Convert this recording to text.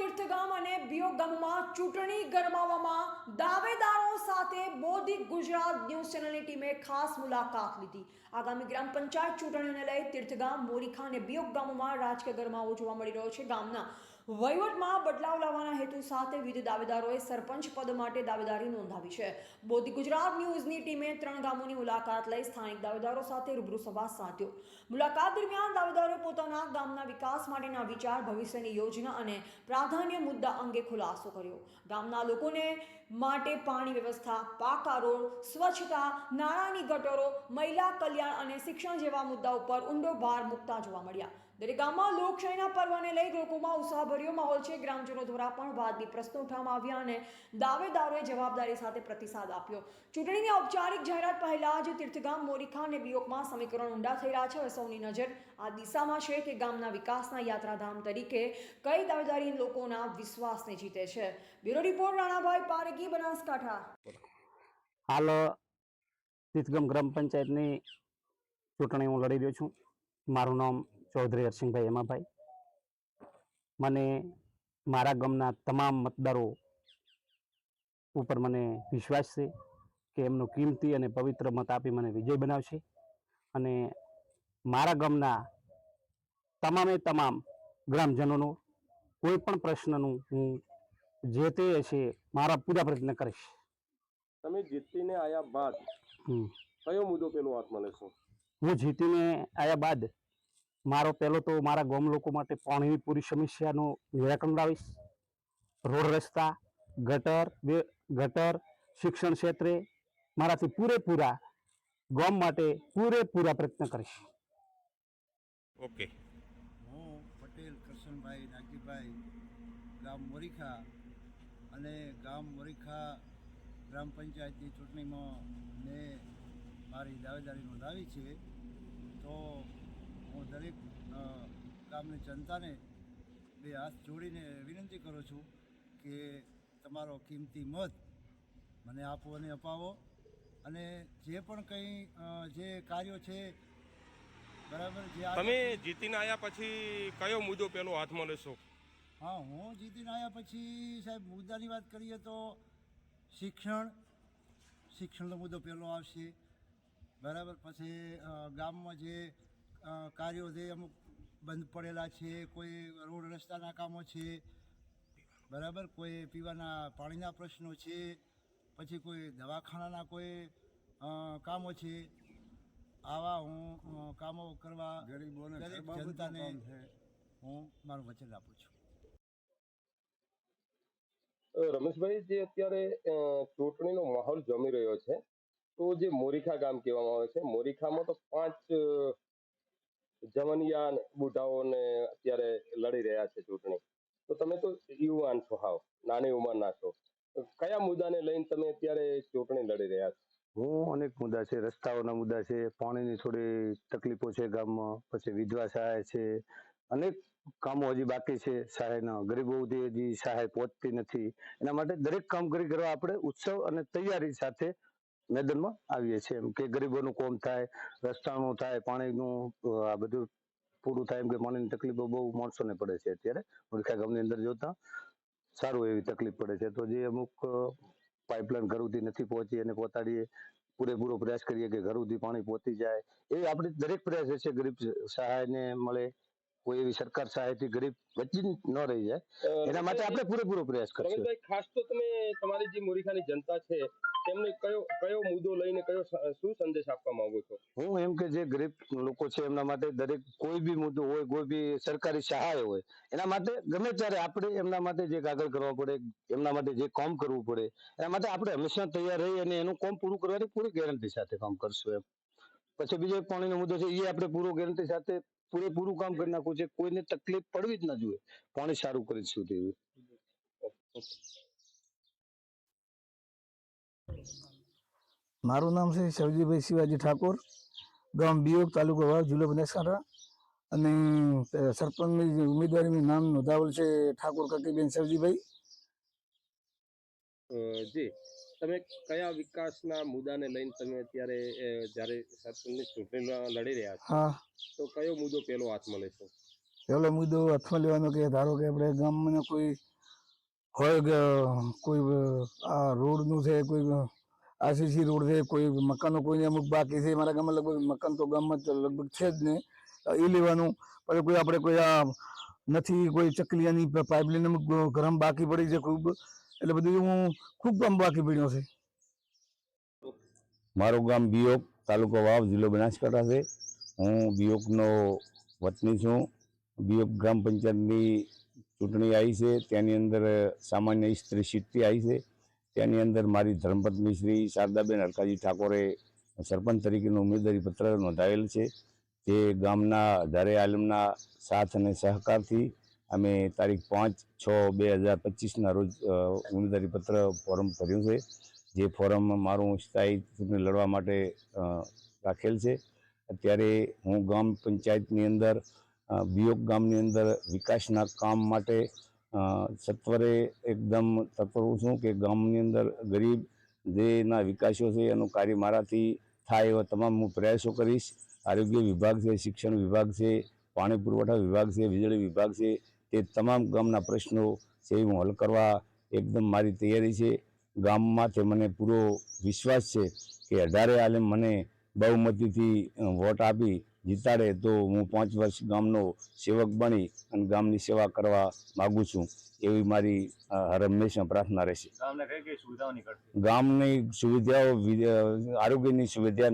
તીર્થગામ અને બિયોગ ગામમાં ચૂંટણી ગરમાવામાં દાવેદારો સાથે બોધી ગુજરાત ન્યૂઝ ચેનલની ટીમે ખાસ મુલાકાત લીધી. આગામી ગ્રામ પંચાયત ચૂંટણીઓને લઈ તીર્થગામ, મોરીખા અને બિયોગ ગામોમાં રાજકીય ગરમાવો જોવા મળી રહ્યો છે ગામના. વહીવટમાં બદલાવ લાવવાના હેતુ સાથે વિવિધ દાવેદારોએ સરપંચ પદ માટે દાવેદારી નોંધાવી છે. બોધી ગુજરાત ન્યૂઝની ટીમે ત્રણ ગામોની મુલાકાત લઈ સ્થાનિક દાવેદારો સાથે રૂબરૂ સંવાદ સાધ્યો. મુલાકાત દરમિયાન દાવેદારોએ પોતાના ગામના વિકાસ માટેના વિચાર, ભવિષ્યની યોજના અને પ્રાધાન્ય મુદ્દા અંગે ખુલાસો કર્યો. ગામના લોકોને માટે પાણી વ્યવસ્થા, પાકા રોડ, સ્વચ્છતા, નાણાંની ગટરો, મહિલા કલ્યાણ અને શિક્ષણ જેવા મુદ્દા ઉપર ઊંડો ભાર મૂકતા જોવા મળ્યા. દરેક ગામમાં લોકશાહીના પર્વને લઈ લોકોમાં ઉત્સાહભર્યો માહોલ છે. ગ્રામજનો દ્વારા પણ વાદની પ્રશ્નો ઉઠાવવામાં આવ્યા અને દાવેદારોએ જવાબદારી સાથે પ્રતિસાદ આપ્યો. ચૂંટણીની ઔપચારિક જાહેરાત પહેલા જ તીર્થગામ મોરીખા અને બિયોકમાં સમીકરણ ઊંડા થઈ રહ્યા છે. હવે સૌની નજર આ દિશામાં છે કે ગામના વિકાસના યાત્રાધામ તરીકે કઈ દાવેદારી લોકોના વિશ્વાસને જીતે છે. Bureau report, Ranabhai Paregi Banaskantha. હાલ, તીર્થગામ ગ્રામ પંચાયતની ચૂંટણી હું લડી રહ્યો છું. મારું નામ ચૌધરી હરસિંહભાઈ હેમાભાઈ મને મારા ગામના તમામ મતદારો ઉપર મને વિશ્વાસ છે કે એમનો કિંમતી અને પવિત્ર મત આપી મને વિજય બનાવશે. અને મારા ગામના તમામે તમામ ગ્રામજનોનો કોઈ પણ પ્રશ્નનું હું જે તે હશે મારા પૂરા પ્રયત્ન કરીશ. તમે જીતીને આયા બાદ. કયો મુદ્દો પેલો હાથમાં લેશો? હું જીતીને આવ્યા બાદ મારો પહેલો તો મારા ગામ લોકો માટે પાણીની પૂરી સમસ્યાનું નિરાકરણ લાવીશ. રોડ રસ્તા ગટર બે ગટર શિક્ષણ ક્ષેત્રે મારાથી પૂરેપૂરા ગામ માટે પૂરેપૂરા પ્રયત્ન કરીશ. ઓકે. હું પટેલ કરશનભાઈ નાગીભાઈ ગામ મોરીખા અને ગામ મોરીખા ગ્રામ પંચાયતની ચૂંટણીમાં મેં મારી દાવેદારી નોંધાવી છે. તો હું દરેક ગામની જનતાને બે હાથ જોડીને વિનંતી કરું છું કે તમારો કિંમતી મત મને આપો અને અપાવો. અને જે પણ કંઈ જે કાર્યો છે બરાબર જે તમે જીતીને આવ્યા પછી કયો મુદ્દો પેલો હાથમાં લેશો? હા હું જીતીને આવ્યા પછી સાહેબ મુદ્દાની વાત કરીએ તો શિક્ષણ શિક્ષણનો મુદ્દો પહેલો આવશે. બરાબર પછી ગામમાં જે કાર્યો છે અમુક બંધ પડેલા છે કોઈ રોડ રસ્તાના કામો છે બરાબર? કોઈ પીવાના પાણીના પ્રશ્નો છે પછી કોઈ દવાખાનાના કોઈ કામો છે. આવા હું કામો કરવા ગરીબોને જનતાને હું મારું વચન આપું છું. રમેશભાઈ જે અત્યારે ચૂંટણીનો માહોલ જમી રહ્યો છે તો જે મોરીખા ગામ કહેવામાં આવે છે મોરીખામાં તો પાંચ જવનિયા બુઢાઓને અત્યારે લડી રહ્યા છે ચૂંટણી. તો તમે તો યુવાન છો હાવ, નાની ઉંમરના છો. કયા મુદ્દાને લઈને તમે અત્યારે ચૂંટણી લડી રહ્યા છો? હું અનેક મુદ્દા છે, રસ્તાઓના મુદ્દા છે, પાણીની થોડી તકલીફો છે ગામમાં, પછી વિધવા સહાય છે, અનેક કામો હજી બાકી છે સહાયના ગરીબો સુધી હજી સહાય પહોંચતી નથી. એના માટે દરેક કામગીરી કરવા આપણે ઉત્સવ અને તૈયારી સાથે મેદાનમાં આવીએ છીએ એમ કે ગરીબોનું કોમ થાય રસ્તાનું થાય પાણીનું આ બધું પૂરું થાય એમ કે પાણીની તકલીફો બહુ માણસોને પડે છે અત્યારે. ઓળખા ગામની અંદર જોતા સારું એવી તકલીફ પડે છે. તો જે અમુક પાઇપલાઇન ઘર સુધી નથી પહોંચી અને પહોંચાડીએ પૂરેપૂરો પ્રયાસ કરીએ કે ઘર સુધી પાણી પહોંચી જાય. એ આપણે દરેક પ્રયાસ છે ગરીબ સહાયને મળે. કોઈ એવી સરકાર સહાયથી ગરીબ વચ્ચે ન રહી જાય. એના માટે આપણે પૂરેપૂરો પ્રયાસ કરીએ ખાસ તો તમે તમારી જે મોરીખાની જનતા છે તેમને કયો કયો મુદ્દો લઈને કયો શું સંદેશ આપવા માંગો છો? હું એમ કે જે ગરીબ લોકો છે એમના માટે દરેક કોઈ બી મુદ્દો હોય કોઈ બી સરકારી સહાય હોય એના માટે ગમે ત્યારે આપણે એમના માટે જે કાગળ કરવા પડે એમના માટે જે કામ કરવું પડે એના માટે આપણે હંમેશા તૈયાર રહી અને એનું કામ પૂરું કરવાની પૂરી ગેરંટી સાથે કામ કરશું એમ. પછી બીજો એક પાણીનો મુદ્દો છે એ આપણે પૂરો ગેરંટી સાથે પૂરેપૂરું કામ કરી નાખવું છે કોઈને તકલીફ પડવી જ ના જોઈએ. પાણી સારું કરીશું તેવી મારું નામ છે સવજીભાઈ શિવાજી ઠાકોર. ગામ બિયોગ તાલુકો વાવ જિલ્લો બનાસકાંઠા. અને સરપંચની ઉમેદવારીનું નામ નોંધાવેલ છે ઠાકોર કકીબેન સવજીભાઈ જી. તમે કયા વિકાસના મુદ્દાને લઈને તમે અત્યારે જ્યારે સરપંચની ચૂંટણીમાં લડી રહ્યા છો હા. તો કયો મુદ્દો પેલો હાથમાં લેશો? પહેલો મુદ્દો હાથમાં લેવાનો કે ધારો કે આપણે ગામમાં કોઈ હોય કોઈ, આ રોડનું છે, કોઈ આરસીસી રોડ છે, કોઈ મકાનો કોઈને અમુક બાકી છે, મારા ગામમાં લગભગ મકાન તો ગામમાં લગભગ છે જ ને, એ લેવાનું. પછી કોઈ આપણે કોઈ આ નથી, કોઈ ચકલીયાની પાઇપલાઇન અમુક ગરમ બાકી પડી છે ખૂબ, એટલે બધું હું ખૂબ કામ બાકી પડ્યો છે. મારું ગામ બિયોક તાલુકો વાવ, જિલ્લો બનાસકાંઠા છે. હું બિયોકનો વતની છું. બિયોક ગ્રામ પંચાયતની ચૂંટણી આવી છે તેની અંદર સામાન્ય સ્ત્રી સીટથી આવી છે. તેની અંદર મારી ધર્મપત્ની શ્રી શારદાબેન હરકાજી ઠાકોરે સરપંચ તરીકેનું ઉમેદવારી પત્ર નોંધાવેલ છે. તે ગામના અઢારે આલમના સાથ અને સહકારથી અમે તારીખ પાંચ છ બે હજાર પચીસના રોજ ઉમેદવારી પત્ર ફોર્મ ભર્યું છે. જે ફોરમ મારું સ્થાયી ચૂંટણી લડવા માટે રાખેલ છે. અત્યારે હું ગામ પંચાયતની અંદર બિયોગ ગામની અંદર વિકાસના કામ માટે સત્વરે એકદમ તત્પર છું કે ગામની અંદર ગરીબ જેના વિકાસો છે એનું કાર્ય મારાથી થાય એવા તમામ હું પ્રયાસો કરીશ. આરોગ્ય વિભાગ છે, શિક્ષણ વિભાગ છે, પાણી પુરવઠા વિભાગ છે, વીજળી વિભાગ છે, તે તમામ ગામના પ્રશ્નો છે એ હું હલ કરવા એકદમ મારી તૈયારી છે. ગામમાંથી મને પૂરો વિશ્વાસ છે કે અઢારે આલેમ મને બહુમતીથી વોટ આપી જીતાડે તો હું પાંચ વર્ષ ગામનો સેવક બની અને ગામની સેવા કરવા માગું છું. એવી મારી હર હંમેશા પ્રાર્થના રહેશે. ગામની સુવિધાઓ આરોગ્યની સુવિધા